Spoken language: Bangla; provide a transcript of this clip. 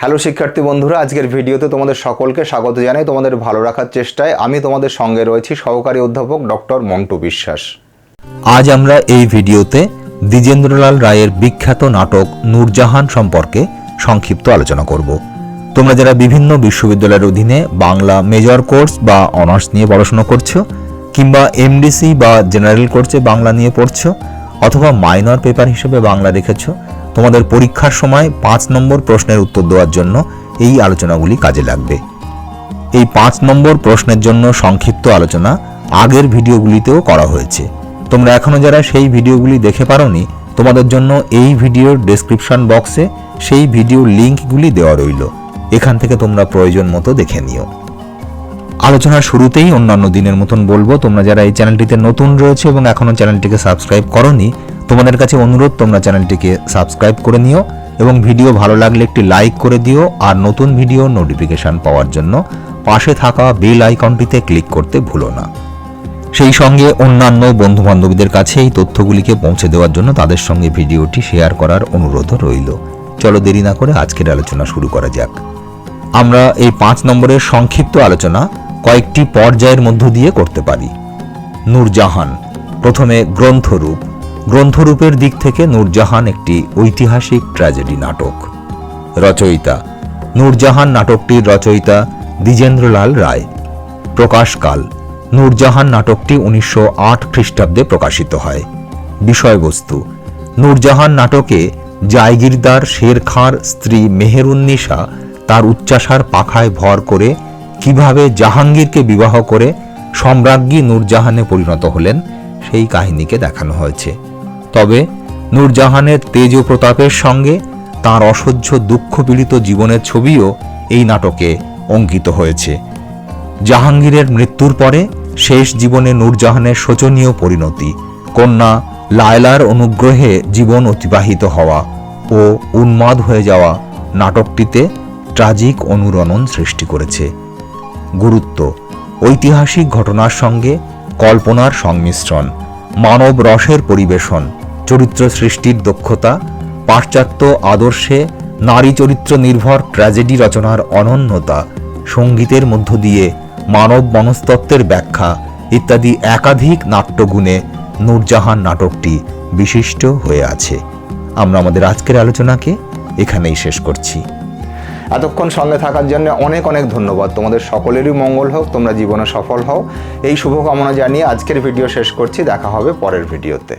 হ্যালো শিক্ষার্থী বন্ধুরা, আজকের ভিডিওতে তোমাদের সকলকে স্বাগত জানাই তোমাদের ভালো রাখার চেষ্টায়। আমি তোমাদের সঙ্গে রয়েছি সহকারী অধ্যাপক ডক্টর মন্টু বিশ্বাস। আজ আমরা এই ভিডিওতে দ্বিজেন্দ্রলাল রায়ের বিখ্যাত নাটক নূরজাহান সম্পর্কে সংক্ষিপ্ত আলোচনা করব। তোমরা যারা বিভিন্ন বিশ্ববিদ্যালয়ের অধীনে বাংলা মেজর কোর্স বা অনার্স নিয়ে পড়াশোনা করছ, কিংবা এমডিসি বা জেনারেল কোর্সে বাংলা নিয়ে পড়ছো, অথবা মাইনর পেপার হিসেবে বাংলা রেখেছো তোমাদের পরীক্ষার সময় পাঁচ নম্বর প্রশ্নের উত্তর দেওয়ার জন্য এই আলোচনাগুলি কাজে লাগবে। এই পাঁচ নম্বর প্রশ্নের জন্য সংক্ষিপ্ত আলোচনা আগের ভিডিওগুলিতেও করা হয়েছে। তোমরা এখনও যারা সেই ভিডিওগুলি দেখে পারোনি, তোমাদের জন্য এই ভিডিওর ডেসক্রিপশন বক্সে সেই ভিডিও লিঙ্কগুলি দেওয়া রইল। এখান থেকে তোমরা প্রয়োজন মতো দেখে নিও। আলোচনার শুরুতেই অন্যান্য দিনের মতন বলব, তোমরা যারা এই চ্যানেলটিতে নতুন রয়েছে এবং এখনও চ্যানেলটিকে সাবস্ক্রাইব করনি তোমাদের কাছে অনুরোধ, তোমরা চ্যানেলটিকে সাবস্ক্রাইব করে নিও এবং ভিডিও ভালো লাগলে একটি লাইক করে দিও আর নতুন ভিডিও নোটিফিকেশন পাওয়ার জন্য পাশে থাকা বেল আইকনটিতে ক্লিক করতে ভুলো না। সেই সঙ্গে অন্যান্য বন্ধু বান্ধবীদের কাছে এই তথ্যগুলিকে পৌঁছে দেওয়ার জন্য তাদের সঙ্গে ভিডিওটি শেয়ার করার অনুরোধও রইল। চলো দেরি না করে আজকের আলোচনা শুরু করা যাক। আমরা এই পাঁচ নম্বরের সংক্ষিপ্ত আলোচনা কয়েকটি পর্যায়ের মধ্য দিয়ে করতে পারি। নূরজাহান, প্রথমে গ্রন্থরূপ। গ্রন্থরূপের দিক থেকে নূরজাহান একটি ঐতিহাসিক ট্র্যাজেডি নাটক। রচয়িতা। নূরজাহান নাটকটির রচয়িতা দ্বিজেন্দ্রলাল রায়। প্রকাশকাল নূরজাহান নাটকটি উনিশশো আট খ্রিস্টাব্দে প্রকাশিত হয়। বিষয়বস্তু। নূরজাহান নাটকে জায়গিরদার শের খাঁর স্ত্রী মেহেরুন্নিসা তার উচ্চাসার পাখায় ভর করে কীভাবে জাহাঙ্গীরকে বিবাহ করে সম্রাজ্ঞী নূরজাহানে পরিণত হলেন, সেই কাহিনীকে দেখানো হয়েছে। তবে নূরজাহানের তেজ ও প্রতাপের সঙ্গে তার অসহ্য দুঃখপীড়িত জীবনের ছবিও এই নাটকে অঙ্কিত হয়েছে। জাহাঙ্গীরের মৃত্যুর পরে শেষ জীবনে নূরজাহানের শোচনীয় পরিণতি, কন্যা লায়লার অনুগ্রহে জীবন অতিবাহিত হওয়া ও উন্মাদ হয়ে যাওয়া নাটকটিতে ট্রাজিক অনুরণন সৃষ্টি করেছে। গুরুত্ব, ঐতিহাসিক ঘটনার সঙ্গে কল্পনার সংমিশ্রণ, মানব রসের পরিবেশন চরিত্র সৃষ্টির দক্ষতা, পাশ্চাত্য আদর্শে নারী চরিত্র নির্ভর ট্র্যাজেডি রচনার অনন্যতা, সঙ্গীতের মধ্য দিয়ে মানব মনস্তত্ত্বের ব্যাখ্যা ইত্যাদি একাধিক নাট্যগুণে নূরজাহান নাটকটি বিশিষ্ট হয়ে আছে। আমরা আমাদের আজকের আলোচনাকে এখানেই শেষ করছি। এতক্ষণ সঙ্গে থাকার জন্য অনেক অনেক ধন্যবাদ। তোমাদের সকলেরই মঙ্গল হোক, তোমরা জীবনে সফল হও। এই শুভকামনা জানিয়ে আজকের ভিডিও শেষ করছি। দেখা হবে পরের ভিডিওতে।